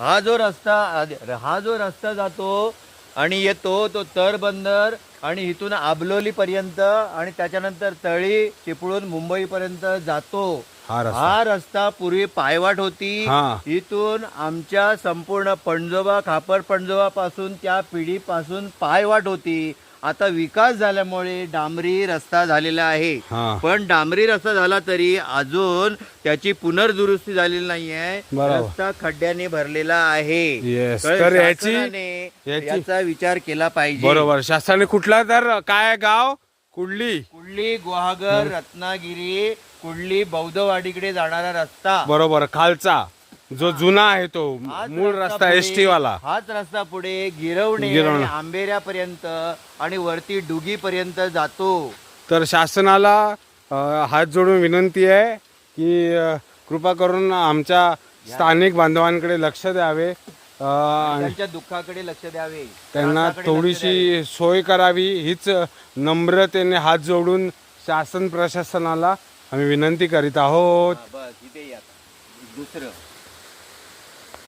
हा जो रस्ता हा जो रस्ता जातो आणि येतो तो तर बंदर आणि इथून आबलोली पर्यंत आणि त्याच्यानंतर तळी चिपळूण मुंबई पर्यंत जातो. हा रस्ता. हा रस्ता पूर्वी पायवाट होती. इथून आमच्या संपूर्ण पणजोबा खापर पणजोबा पासून त्या पिढीपासून पायवाट होती. आता विकास झाल्यामुळे डांबरी रस्ता झालेला आहे. पण डांबरी रस्ता झाला तरी अजून त्याची पुनर्दुरुस्ती झालेली नाहीये. रस्ता खड्ड्याने भरलेला आहे. तर याची- याचा विचार केला पाहिजे. बरोबर. शासनाने कुठला तर काय गाव? कुडली. कुडली गुहागर रत्नागिरी कुडली बौद्धवाडीकडे जाणारा रस्ता. बरोबर. खालचा. जो जुना आहे तो हाच मूळ रस्ता पुढे- एस टी वाला हाच रस्ता पुढे गिरवणे गिरवणे. आणि आंबेऱ्यापर्यंत आणि वरती डुगी पर्यंत जातो. तर शासनाला अ, हात जोडून विनंती आहे की अ, कृपा करून आमच्या स्थानिक बांधवांकडे लक्ष द्यावे. अ, आणि त्यांच्या दुःखाकडे लक्ष द्यावे. त्यांना त्रासाकडे लक्ष द्यावे. थोडीशी सोय करावी हीच नम्रतेने हात जोडून शासन प्रशासनाला आम्ही विनंती करीत आहोत. हा, बस इथे या. दुसरं.